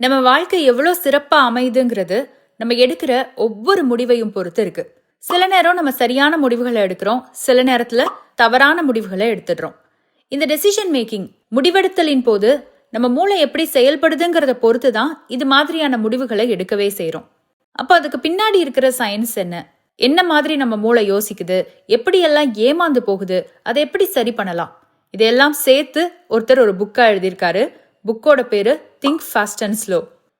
நம்ம வாழ்க்கை எவ்வளோ சிறப்பா அமையுதுங்கிறது நம்ம எடுக்கிற ஒவ்வொரு முடிவையும் பொறுத்து இருக்கு. சில நேரம் நம்ம சரியான முடிவுகளை எடுக்கிறோம் சில நேரத்துல தவறான முடிவுகளை எடுத்துடுறோம். இந்த டெசிஷன் மேக்கிங் முடிவெடுத்தலின் போது நம்ம மூளை எப்படி செயல்படுதுங்கிறத பொறுத்து தான் இது மாதிரியான முடிவுகளை எடுக்கவே செய்கிறோம் அப்போ அதுக்கு பின்னாடி இருக்கிற சயின்ஸ் என்ன? என்ன மாதிரி நம்ம மூளை யோசிக்குது? எப்படியெல்லாம் ஏமாந்து போகுது? அதை எப்படி சரி பண்ணலாம்? இதையெல்லாம் சேர்த்து ஒருத்தர் ஒரு புக்காக எழுதியிருக்காரு. புக்கோட பேரு think fast and slow.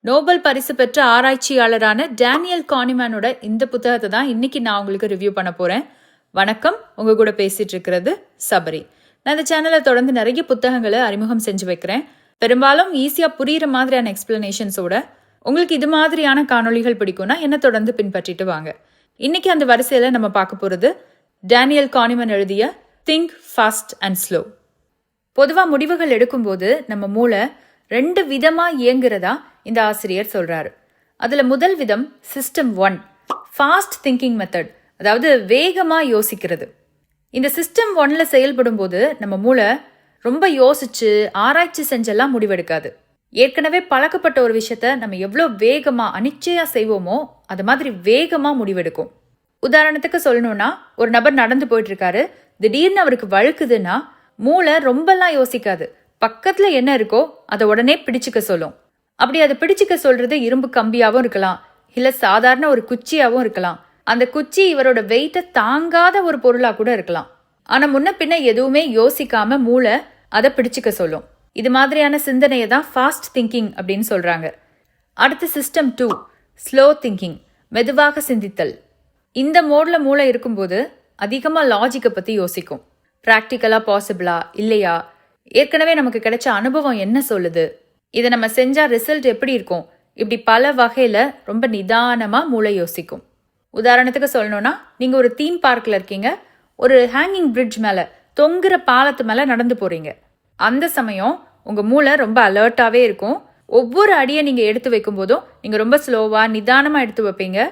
Nobel பரிசு பெற்ற ஆராய்ச்சியாளரான டேனியல் கானிமேனோட இந்த புத்தகத்தை தான் இன்னைக்கு நான் உங்களுக்கு ரிவ்யூ பண்ண போறேன். வணக்கம். உங்க கூட பேசிட்டு இருக்கிறது சபரி. நான் இந்த சேனலை தொடர்ந்து நிறைய புத்தகங்களை அறிமுகம் செஞ்சு வைக்கிறேன். பெரும்பாலும் ஈஸியாக புரியுற மாதிரியான எக்ஸ்பிளனேஷன்ஸோட உங்களுக்கு இது மாதிரியான காணொளிகள் பிடிக்கும்னா என்ன தொடர்ந்து பின்பற்றிட்டு வாங்க. இன்னைக்கு அந்த வரிசையில் நம்ம பார்க்க போகிறது டேனியல் கானிமன் எழுதிய திங்க் ஃபாஸ்ட் அண்ட் ஸ்லோ. பொதுவாக முடிவுகள் எடுக்கும்போது நம்ம மூளை ரெண்டு விதமா இயங்குறதா இந்த ஆசிரியர் சொல்றாரு. அதுல முதல் விதம் system one fast thinking method அதாவது வேகமா யோசிக்கிறது. இந்த சிஸ்டம் ஒன்ல செயல்படும் போது நம்ம மூளை ரொம்ப யோசிச்சு ஆராய்ச்சி செஞ்செல்லாம் முடிவெடுக்காது. ஏற்கனவே பழக்கப்பட்ட ஒரு விஷயத்த நம்ம எவ்வளோ வேகமா அனிச்சையா செய்வோமோ அது மாதிரி வேகமா முடிவெடுக்கும். உதாரணத்துக்கு சொல்லணும்னா ஒரு நபர் நடந்து போயிட்டு இருக்காரு திடீர்னு அவருக்கு வழுக்குதுன்னா மூளை ரொம்பலாம் யோசிக்காது. பக்கத்துல என்ன இருக்கோ அதை உடனே பிடிச்சுக்க சொல்லும். அப்படி அதை பிடிச்சுக்க சொல்றது இரும்பு கம்பியாவும் இருக்கலாம். இல்ல சாதாரண ஒரு குச்சியாவும் இருக்கலாம். அந்த குச்சி இவரோட வெயிட்டை தாங்காத ஒரு பொருளா கூட இருக்கலாம். ஆனா முன்ன பின்ன எதுவுமே யோசிக்காம மூளை அதை பிடிச்சுக்க சொல்லும். இது மாதிரியான சிந்தனையை தான் ஃபாஸ்ட் திங்கிங் அப்படின்னு சொல்றாங்க. அடுத்து சிஸ்டம் டூ ஸ்லோ திங்கிங் மெதுவாக சிந்தித்தல். இந்த மோட்ல மூளை இருக்கும்போது அதிகமாக லாஜிக்கை பற்றி யோசிக்கும். ப்ராக்டிக்கலாக பாசிபிளா இல்லையா? ஏற்கனவே நமக்கு கிடைச்ச அனுபவம் என்ன சொல்லுது? இதை நம்ம செஞ்சா ரிசல்ட் எப்படி இருக்கும்? இப்படி பல வகையில ரொம்ப நிதானமா மூளை யோசிக்கும். உதாரணத்துக்கு சொல்லணும்னா நீங்க ஒரு தீம் பார்க்ல இருக்கீங்க. ஒரு ஹேங்கிங் பிரிட்ஜ் மேல தொங்குற பாலத்து மேல நடந்து போறீங்க. அந்த சமயம் உங்க மூளை ரொம்ப அலர்ட்டாவே இருக்கும். ஒவ்வொரு அடியை நீங்க எடுத்து வைக்கும் போதும் நீங்க ரொம்ப ஸ்லோவா நிதானமா எடுத்து வைப்பீங்க.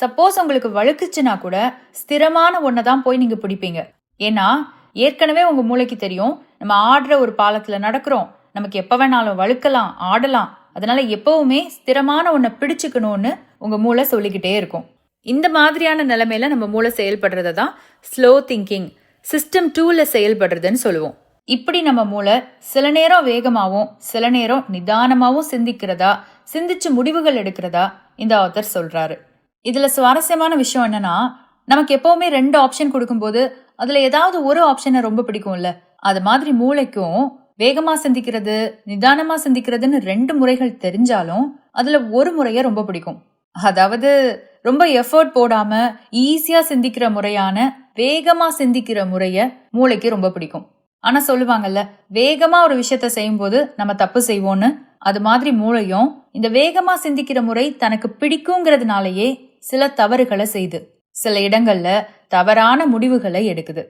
சப்போஸ் உங்களுக்கு வழுக்குச்சுன்னா கூட ஸ்திரமான ஒன்றை தான் போய் நீங்க பிடிப்பீங்க. ஏன்னா ஏற்கனவே உங்க மூளைக்கு தெரியும் நம்ம ஆடுற ஒரு பாலத்தில் நடக்கிறோம். நமக்கு எப்போ வேணாலும் வழுக்கலாம் ஆடலாம். அதனால எப்பவுமே ஸ்திரமான ஒன்றை பிடிச்சுக்கணும்னு உங்கள் மூளை சொல்லிக்கிட்டே இருக்கும். இந்த மாதிரியான நிலைமையில நம்ம மூளை செயல்படுறத தான் ஸ்லோ திங்கிங் சிஸ்டம் டூவில் செயல்படுறதுன்னு சொல்லுவோம். இப்படி நம்ம மூளை சில நேரம் வேகமாகவும் சில நேரம் நிதானமாகவும் சிந்திக்கிறதா சிந்திச்சு முடிவுகள் எடுக்கிறதா இந்த ஆத்தர் சொல்றாரு. இதுல சுவாரஸ்யமான விஷயம் என்னன்னா நமக்கு எப்பவுமே ரெண்டு ஆப்ஷன் கொடுக்கும்போது அதுல ஏதாவது ஒரு ஆப்ஷனை ரொம்ப பிடிக்கும்ல. அது மாதிரி மூளைக்கும் வேகமா சிந்திக்கிறது நிதானமா சிந்திக்கிறதுன்னு ரெண்டு முறைகள் தெரிஞ்சாலும் அதுல ஒரு முறைய ரொம்ப பிடிக்கும். அதாவது ரொம்ப எஃபர்ட் போடாம ஈஸியா சிந்திக்கிற முறையான வேகமா சிந்திக்கிற முறைய மூளைக்கு ரொம்ப பிடிக்கும். ஆனா சொல்லுவாங்கல்ல வேகமா ஒரு விஷயத்த செய்யும்போது நம்ம தப்பு செய்வோம்னு அது மாதிரி மூளையும் இந்த வேகமா சிந்திக்கிற முறை தனக்கு பிடிக்குங்கிறதுனாலயே சில தவறுகளை செய்து சில இடங்கள்ல தவறான முடிவுகளை எடுக்குது.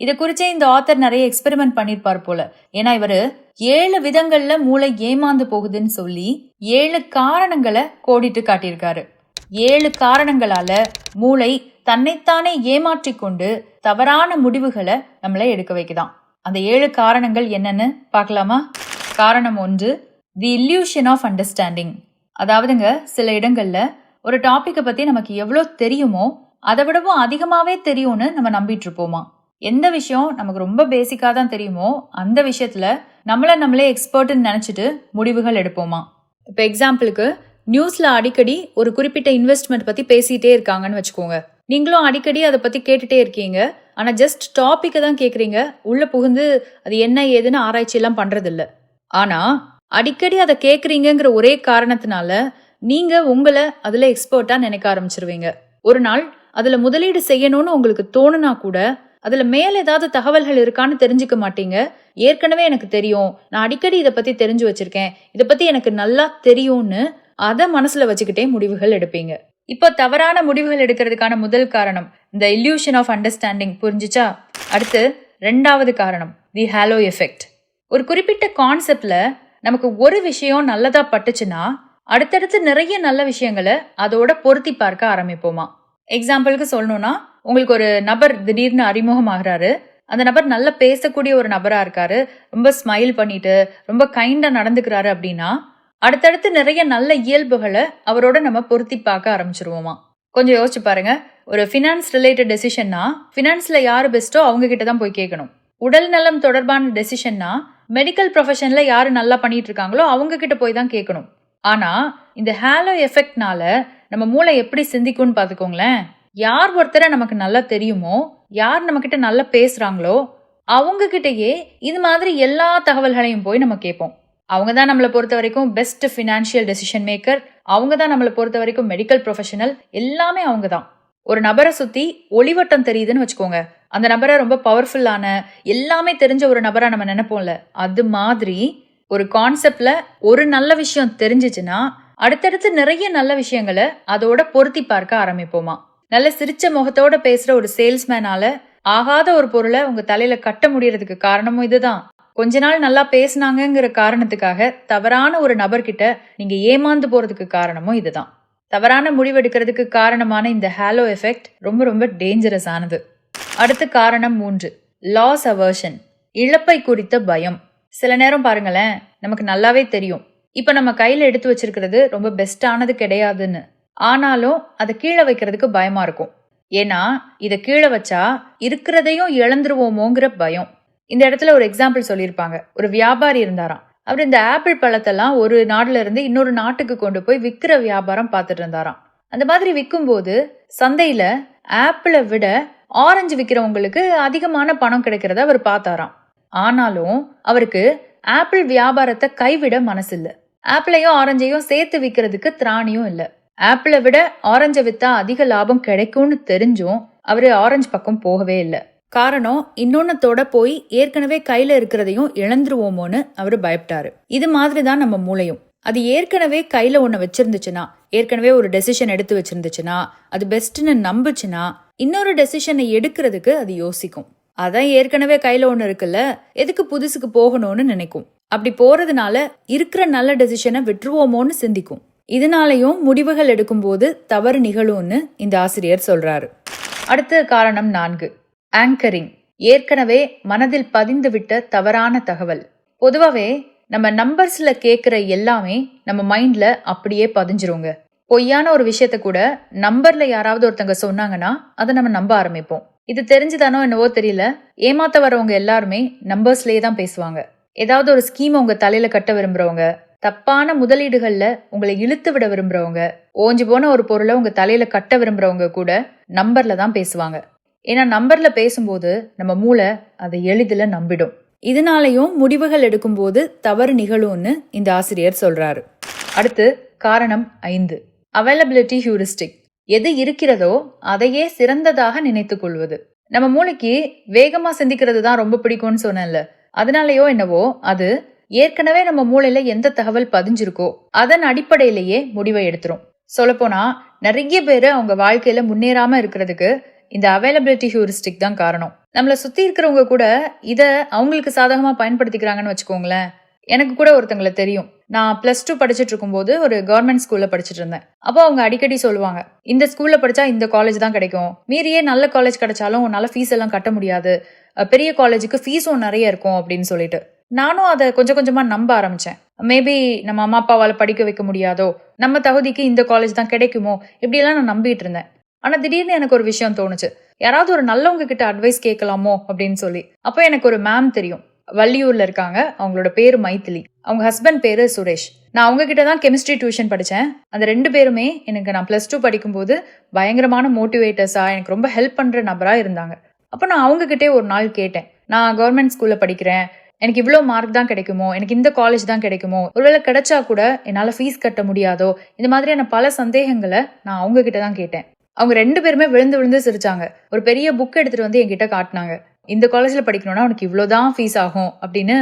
இதை குறிச்சே இந்த ஆத்தர் நிறைய எக்ஸ்பெரிமெண்ட் பண்ணிருப்பார் போல. ஏன்னா இவரு ஏழு விதங்கள்ல மூளை ஏமாந்து போகுதுன்னு சொல்லி ஏழு காரணங்களை கோடிட்டு காட்டியிருக்காரு. ஏழு காரணங்களால மூளை தன்னைத்தானே ஏமாற்றி கொண்டு தவறான முடிவுகளை நம்மளை எடுக்க வைக்குதான். அந்த ஏழு காரணங்கள் என்னன்னு பார்க்கலாமா? காரணம் ஒன்று தி இல்யூஷன் ஆஃப் அண்டர்ஸ்டாண்டிங் அதாவதுங்க சில இடங்கள்ல ஒரு டாப்பிக்கை பத்தி நமக்கு எவ்வளோ தெரியுமோ அதை விடவும் அதிகமாவே தெரியும்னு நம்ம நம்பிட்டு இருப்போமா? எந்த விஷயம் நமக்கு ரொம்ப பேசிக்காக தான் தெரியுமோ அந்த விஷயத்தில் நம்மள நம்மளே எக்ஸ்பர்ட்னு நினச்சிட்டு முடிவுகள் எடுப்போமா? இப்போ எக்ஸாம்பிளுக்கு நியூஸில் அடிக்கடி ஒரு குறிப்பிட்ட இன்வெஸ்ட்மெண்ட் பற்றி பேசிகிட்டே இருக்காங்கன்னு வச்சுக்கோங்க. நீங்களும் அடிக்கடி அதை பற்றி கேட்டுட்டே இருக்கீங்க. ஆனால் ஜஸ்ட் டாப்பிக்கை தான் கேட்குறீங்க உள்ளே புகுந்து அது என்ன ஏதுன்னு ஆராய்ச்சியெல்லாம் பண்ணுறதில்ல ஆனால் அடிக்கடி அதை கேட்குறீங்கிற ஒரே காரணத்தினால நீங்கள் உங்களை அதில் எக்ஸ்பர்ட்டாக நினைக்க ஆரம்பிச்சிருவீங்க. ஒரு நாள் அதில் முதலீடு செய்யணும்னு உங்களுக்கு தோணுனா கூட அதுல மேல ஏதாவது தகவல்கள் இருக்கான்னு தெரிஞ்சுக்க மாட்டீங்க. ஏற்கனவே எனக்கு தெரியும். நான் அடிக்கடி இதை பத்தி தெரிஞ்சு வச்சிருக்கேன். இதை பத்தி எனக்கு நல்லா தெரியும்னு அதை மனசுல வச்சுக்கிட்டே முடிவுகள் எடுப்பீங்க. இப்போ தவறான முடிவுகள் எடுக்கிறதுக்கான முதல் காரணம் இந்த இல்யூஷன் ஆஃப் அண்டர்ஸ்டாண்டிங் புரிஞ்சுச்சா? அடுத்து ரெண்டாவது காரணம் தி ஹாலோ எஃபெக்ட் ஒரு குறிப்பிட்ட கான்செப்ட்ல நமக்கு ஒரு விஷயம் நல்லதா பட்டுச்சுன்னா அடுத்தடுத்து நிறைய நல்ல விஷயங்களை அதோட பொருத்தி பார்க்க ஆரம்பிப்போமா? எக்ஸாம்பிளுக்கு சொல்லணும்னா உங்களுக்கு ஒரு நபர் திடீர்னு அறிமுகமாகிறாரு. அந்த நபர் நல்லா பேசக்கூடிய ஒரு நபராக இருக்காரு. ரொம்ப ஸ்மைல் பண்ணிட்டு ரொம்ப கைண்டாக நடந்துக்கிறாரு அப்படின்னா அடுத்தடுத்து நிறைய நல்ல இயல்புகளை அவரோட நம்ம பொருத்தி பார்க்க ஆரம்பிச்சிருவோமா. கொஞ்சம் யோசிச்சு பாருங்க. ஒரு ஃபினான்ஸ் ரிலேட்டட் டெசிஷன்னா ஃபினான்ஸ்ல யார் பெஸ்ட்டோ அவங்க கிட்ட தான் போய் கேட்கணும். உடல் நலம் தொடர்பான டெசிஷன்னா மெடிக்கல் ப்ரொஃபஷன்ல யார் நல்லா பண்ணிட்டு இருக்காங்களோ அவங்க கிட்ட போய் தான் கேட்கணும். ஆனா இந்த ஹேலோ எஃபெக்ட்னால நம்ம மூளை எப்படி சிந்திக்கும்னு பார்த்துக்கோங்களேன். யார் ஒருத்தரை நமக்கு நல்லா தெரியுமோ யார் நம்மக்கிட்ட நல்லா பேசுகிறாங்களோ அவங்க கிட்டயே இது மாதிரி எல்லா தகவல்களையும் போய் நம்ம கேட்போம். அவங்க தான் நம்மளை பொறுத்த வரைக்கும் பெஸ்ட் ஃபினான்ஷியல் டெசிஷன் மேக்கர் அவங்க தான் நம்மளை பொறுத்த வரைக்கும் மெடிக்கல் ப்ரொஃபஷனல் எல்லாமே அவங்க தான். ஒரு நபரை சுற்றி ஒளிவட்டம் தெரியுதுன்னு வச்சுக்கோங்க. அந்த நபரை ரொம்ப பவர்ஃபுல்லான எல்லாமே தெரிஞ்ச ஒரு நபரை நம்ம நினைப்போம்ல அது மாதிரி ஒரு கான்செப்டில் ஒரு நல்ல விஷயம் தெரிஞ்சிச்சுன்னா அடுத்தடுத்து நிறைய நல்ல விஷயங்களை அதோட பொருத்தி பார்க்க ஆரம்பிப்போமா? நல்ல சிரிச்ச முகத்தோட பேசுற ஒரு சேல்ஸ்மேனால ஆகாத ஒரு பொருளை உங்க தலையில கட்ட முடியறதுக்கு காரணமும் இதுதான். கொஞ்ச நாள் நல்லா பேசுனாங்கங்கிற காரணத்துக்காக தவறான ஒரு நபர்கிட்ட நீங்க ஏமாந்து போறதுக்கு காரணமும் இதுதான். தவறான முடிவெடுக்கிறதுக்கு காரணமான இந்த ஹாலோ எஃபெக்ட் ரொம்ப ரொம்ப டேஞ்சரஸ் ஆனது. அடுத்த காரணம் மூன்று. லாஸ் அவர்ஷன் இழப்பை குறித்த பயம். சில நேரம் பாருங்களேன் நமக்கு நல்லாவே தெரியும். இப்ப நம்ம கையில எடுத்து வச்சிருக்கிறது ரொம்ப பெஸ்டானது கிடையாதுன்னு. ஆனாலும் அதை கீழே வைக்கிறதுக்கு பயமா இருக்கும். ஏன்னா இதை கீழே வச்சா இருக்கிறதையும் இழந்துருவோமோங்கிற பயம். இந்த இடத்துல ஒரு எக்ஸாம்பிள் சொல்லியிருப்பாங்க. ஒரு வியாபாரி இருந்தாராம். அவர் இந்த ஆப்பிள் பழத்தெல்லாம் ஒரு நாடுல இருந்து இன்னொரு நாட்டுக்கு கொண்டு போய் விற்கிற வியாபாரம் பார்த்துட்டு இருந்தாராம். அந்த மாதிரி விற்கும்போது சந்தையில ஆப்பிளை விட ஆரஞ்சு விற்கிறவங்களுக்கு அதிகமான பணம் கிடைக்கிறத அவர் பார்த்தாராம். ஆனாலும் அவருக்கு ஆப்பிள் வியாபாரத்தை கைவிட மனசில்ல. ஆப்பிளையும் ஆரஞ்சையும் சேர்த்து விற்கிறதுக்கு திராணியும் இல்லை. ஆப்பிளை விட ஆரஞ்சை வித்தா அதிக லாபம் கிடைக்கும்னு தெரிஞ்சும் அவரு ஆரஞ்சு பக்கம் போகவே இல்லை. காரணம் இன்னொன்னத்தோட போய் ஏற்கனவே கையில இருக்கிறதையும் இழந்துருவோமோன்னு அவரு பயப்பட்டாரு இது மாதிரி தான் நம்ம மூளையும். அது ஏற்கனவே கையில ஒன்று வச்சிருந்துச்சுன்னா ஏற்கனவே ஒரு டெசிஷன் எடுத்து வச்சிருந்துச்சுன்னா அது பெஸ்ட்னு நம்புச்சுன்னா இன்னொரு டெசிஷனை எடுக்கிறதுக்கு அது யோசிக்கும். அதான் ஏற்கனவே கையில ஒன்று இருக்குல்ல எதுக்கு புதுசுக்கு போகணும்னு நினைக்கும். அப்படி போறதுனால இருக்கிற நல்ல டெசிஷனை விட்டுருவோமோன்னு சிந்திக்கும். இதனாலையும் முடிவுகள் எடுக்கும்போது தவறு நிகழும்னு இந்த ஆசிரியர் சொல்றாரு. அடுத்த காரணம் நான்கு. ஆங்கரிங் ஏற்கனவே மனதில் பதிந்துவிட்ட தவறான தகவல். பொதுவாகவே நம்ம நம்பர்ஸ்ல கேட்குற எல்லாமே நம்ம மைண்ட்ல அப்படியே பதிஞ்சிருங்க. பொய்யான ஒரு விஷயத்த கூட நம்பர்ல யாராவது ஒருத்தங்க சொன்னாங்கன்னா அதை நம்ம நம்ப ஆரம்பிப்போம். இது தெரிஞ்சுதானோ என்னவோ தெரியல. ஏமாத்த வரவங்க எல்லாருமே நம்பர்ஸ்லயே தான் பேசுவாங்க. ஏதாவது ஒரு ஸ்கீம் உங்க தலையில கட்ட விரும்புறவங்க தப்பான முதலீடுகள்ல உங்களை இழுத்து விட விரும்புறவங்க ஓஞ்சி போன ஒரு பொருளை உங்க தலையில கட்ட விரும்புறவங்க கூட நம்பர்ல தான் பேசுவாங்க. ஏன்னா நம்பர்ல பேசும்போது நம்ம மூளை அதை எளிதில் நம்பிடும். இதனாலையும் முடிவுகள் எடுக்கும்போது தவறு நிகழும்னு இந்த ஆசிரியர் சொல்றாரு. அடுத்து காரணம் ஐந்து. அவைலபிலிட்டி ஹியூரிஸ்டிக் எது இருக்கிறதோ அதையே சிறந்ததாக நினைத்துக் கொள்வது. நம்ம மூளைக்கு வேகமா சிந்திக்கிறது தான் ரொம்ப பிடிக்கும்னு சொன்னேன்ல. அதனாலயோ என்னவோ அது ஏற்கனவே நம்ம மூளையில எந்த தகவல் பதிஞ்சிருக்கோ அதன் அடிப்படையிலேயே முடிவை எடுத்துரும். சொல்லப்போனா நிறைய பேர் அவங்க வாழ்க்கையில முன்னேறாம இருக்கிறதுக்கு இந்த அவைலபிலிட்டி ஹியூரிஸ்டிக் தான் காரணம். நம்மளை சுத்தி இருக்கிறவங்க கூட இதை அவங்களுக்கு சாதகமா பயன்படுத்திக்கிறாங்கன்னு வச்சுக்கோங்களேன். எனக்கு கூட ஒருத்தங்களை தெரியும். நான் பிளஸ் டூ படிச்சுட்டு இருக்கும்போது ஒரு கவர்மெண்ட் ஸ்கூல்ல படிச்சுட்டு இருந்தேன். அப்போ அவங்க அடிக்கடி சொல்லுவாங்க இந்த ஸ்கூல்ல படிச்சா இந்த காலேஜ் தான் கிடைக்கும். மீறியே நல்ல காலேஜ் கிடைச்சாலும் உன்னால ஃபீஸ் எல்லாம் கட்ட முடியாது. பெரிய காலேஜுக்கு ஃபீஸும் நிறைய இருக்கும் அப்படின்னு சொல்லிட்டு. நானும் அதை கொஞ்சம் கொஞ்சமாக நம்ப ஆரம்பித்தேன் மேபி நம்ம அம்மா அப்பாவால் படிக்க வைக்க முடியாதோ நம்ம தகுதிக்கு இந்த காலேஜ் தான் கிடைக்குமோ இப்படியெல்லாம் நான் நம்பிட்டு இருந்தேன். ஆனால் திடீர்னு எனக்கு ஒரு விஷயம் தோணுச்சு. யாராவது ஒரு நல்லவங்க கிட்ட அட்வைஸ் கேட்கலாமோ அப்படின்னு சொல்லி. அப்போ எனக்கு ஒரு மேம் தெரியும். வள்ளியூரில் இருக்காங்க. அவங்களோட பேர் மைத்திலி. அவங்க ஹஸ்பண்ட் பேர் சுரேஷ். நான் அவங்க கிட்ட தான் கெமிஸ்ட்ரி டியூஷன் படித்தேன் அந்த ரெண்டு பேருமே எனக்கு நான் ப்ளஸ் டூ படிக்கும்போது பயங்கரமான மோட்டிவேட்டர்ஸாக எனக்கு ரொம்ப ஹெல்ப் பண்ணுற நபராக இருந்தாங்க. அப்போ நான் அவங்க கிட்டே ஒரு நாள் கேட்டேன். நான் கவர்மெண்ட் ஸ்கூலில் படிக்கிறேன். எனக்கு இவ்வளோ மார்க் தான் கிடைக்குமோ? எனக்கு இந்த காலேஜ் தான் கிடைக்குமோ? ஒருவேளை கிடைச்சா கூட என்னால் ஃபீஸ் கட்ட முடியாதோ? இந்த மாதிரியான பல சந்தேகங்களை நான் அவங்க கிட்ட தான் கேட்டேன். அவங்க ரெண்டு பேருமே விழுந்து விழுந்து சிரிச்சாங்க. ஒரு பெரிய புக் எடுத்துட்டு வந்து என்கிட்ட காட்டினாங்க. இந்த காலேஜில் படிக்கணும்னா உனக்கு இவ்வளோதான் ஃபீஸ் ஆகும் அப்படின்னு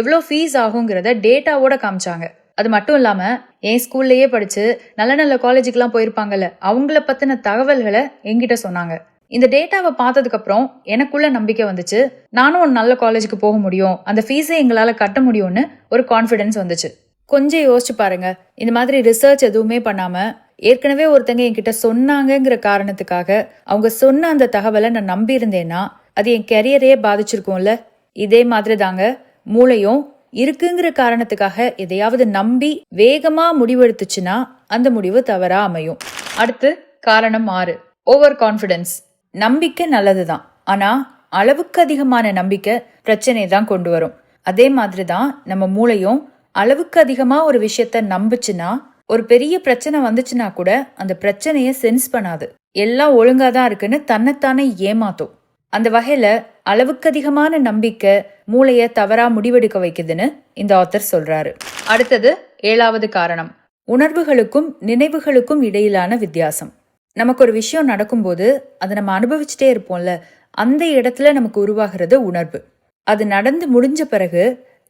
எவ்வளோ ஃபீஸ் ஆகுங்கிறத டேட்டாவோட காமிச்சாங்க. அது மட்டும் இல்லாமல் என் ஸ்கூல்லையே படித்து நல்ல நல்ல காலேஜுக்கெலாம் போயிருப்பாங்கல்ல அவங்கள பற்றின தகவல்களை என்கிட்ட சொன்னாங்க. இந்த டேட்டாவை பார்த்ததுக்கு அப்புறம் எனக்குள்ள நம்பிக்கை வந்துச்சு. நானும் ஒரு நல்ல காலேஜுக்கு போக முடியும். அந்த ஃபீஸை எங்களால் கட்ட முடியும்னு ஒரு கான்ஃபிடன்ஸ் வந்துச்சு. கொஞ்சம் யோசிச்சு பாருங்க. இந்த மாதிரி ரிசர்ச் எதுவுமே பண்ணாம ஏற்கனவே ஒருத்தங்க என்கிட்ட சொன்னாங்கங்கிற காரணத்துக்காக அவங்க சொன்ன அந்த தகவலை நான் நம்பி இருந்தேன்னா அது என் கெரியரையே பாதிச்சிருக்கும்ல. இதே மாதிரி தாங்க மூளையும் இருக்குங்கிற காரணத்துக்காக எதையாவது நம்பி வேகமா முடிவெடுத்துச்சுன்னா அந்த முடிவு தவறா அமையும். அடுத்து காரணம் ஆறு. ஓவர் கான்ஃபிடென்ஸ் நம்பிக்கை நல்லதுதான். ஆனா அளவுக்கு அதிகமான நம்பிக்கை பிரச்சனை தான் கொண்டு வரும். அதே மாதிரி தான் நம்ம மூளையும் அளவுக்கு அதிகமா ஒரு விஷயத்த நம்புச்சுன்னா ஒரு பெரிய பிரச்சனை வந்துச்சுன்னா கூட அந்த பிரச்சனையை சென்ஸ் பண்ணாது. எல்லாம் ஒழுங்கா தான் இருக்குன்னு தன்னைத்தானே ஏமாத்தும். அந்த வகையில அளவுக்கு அதிகமான நம்பிக்கை மூளைய தவறா முடிவெடுக்க வைக்குதுன்னு இந்த ஆத்தர் சொல்றாரு. அடுத்தது ஏழாவது காரணம். உணர்வுகளுக்கும் நினைவுகளுக்கும் இடையிலான வித்தியாசம். நமக்கு ஒரு விஷயம் நடக்கும்போது அதை நம்ம அனுபவிச்சுட்டே இருப்போம்ல அந்த இடத்துல நமக்கு உருவாகிறது உணர்வு. அது நடந்து முடிஞ்ச பிறகு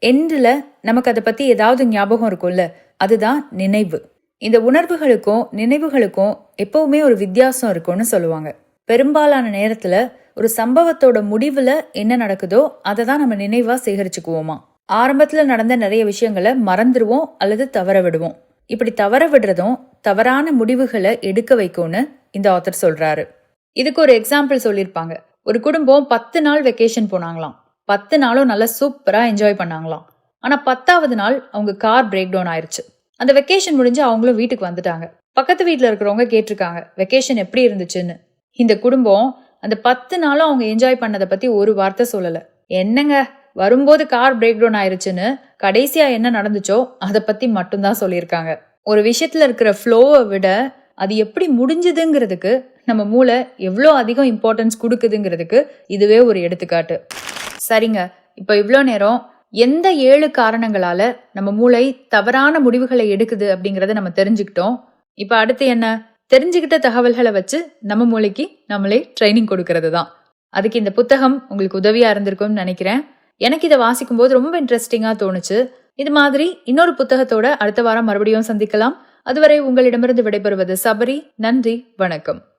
எண்டில் நமக்கு அதை பற்றி ஏதாவது ஞாபகம் இருக்கும்ல அதுதான் நினைவு. இந்த உணர்வுகளுக்கும் நினைவுகளுக்கும் எப்பவுமே ஒரு வித்தியாசம் இருக்கும்னு சொல்லுவாங்க. பெரும்பாலான நேரத்துல ஒரு சம்பவத்தோட முடிவுல என்ன நடக்குதோ அதை தான் நம்ம நினைவா சேகரிச்சுக்குவோமா. ஆரம்பத்துல நடந்த நிறைய விஷயங்களை மறந்துடுவோம் அல்லது தவற விடுவோம். இப்படி தவற விடுறதும் தவறான முடிவுகளை எடுக்க வைக்கும்னு இந்த ஆத்தர் சொல்றாரு. இதுக்கு ஒரு எக்ஸாம்பிள் சொல்லியிருப்பாங்க. ஒரு குடும்பம் பத்து நாள் வெக்கேஷன் போனாங்களாம். பத்து நாளும் நல்லா சூப்பரா என்ஜாய் பண்ணாங்களாம். ஆனா பத்தாவது நாள் அவங்க கார் பிரேக் டவுன் ஆயிருச்சு. அந்த வெக்கேஷன் முடிஞ்சு அவங்களும் வீட்டுக்கு வந்துட்டாங்க. பக்கத்து வீட்டில் இருக்கிறவங்க கேட்டிருக்காங்க வெக்கேஷன் எப்படி இருந்துச்சுன்னு? இந்த குடும்பம் அந்த பத்து நாளும் அவங்க என்ஜாய் பண்ணதை பத்தி ஒரு வார்த்தை சொல்லல. என்னங்க? வரும்போது கார் பிரேக் டவுன் ஆயிருச்சுன்னு கடைசியா என்ன நடந்துச்சோ அதை பத்தி மட்டும்தான் சொல்லியிருக்காங்க. ஒரு விஷயத்துல இருக்கிற ஃப்ளோவை விட அது எப்படி முடிஞ்சுதுங்கிறதுக்கு நம்ம மூளை எவ்வளோ அதிகம் இம்பார்ட்டன்ஸ் கொடுக்குதுங்கிறதுக்கு இதுவே ஒரு எடுத்துக்காட்டு. சரிங்க இப்போ இவ்வளோ நேரம் எந்த ஏழு காரணங்களால நம்ம மூளை தவறான முடிவுகளை எடுக்குது அப்படிங்கறத நம்ம தெரிஞ்சுக்கிட்டோம். இப்போ அடுத்து என்ன? தெரிஞ்சுக்கிட்ட தகவல்களை வச்சு நம்ம மூளைக்கு நம்மளே ட்ரைனிங் கொடுக்கறது தான் அதுக்கு இந்த புத்தகம் உங்களுக்கு உதவியா இருந்திருக்கும்னு நினைக்கிறேன். எனக்கு இதை வாசிக்கும்போது ரொம்ப இன்ட்ரெஸ்டிங்காக தோணுச்சு. இது மாதிரி இன்னொரு புத்தகத்தோட அடுத்த வாரம் மறுபடியும் சந்திக்கலாம். அதுவரை உங்களிடமிருந்து விடைபெறுவது சபரி. நன்றி. வணக்கம்.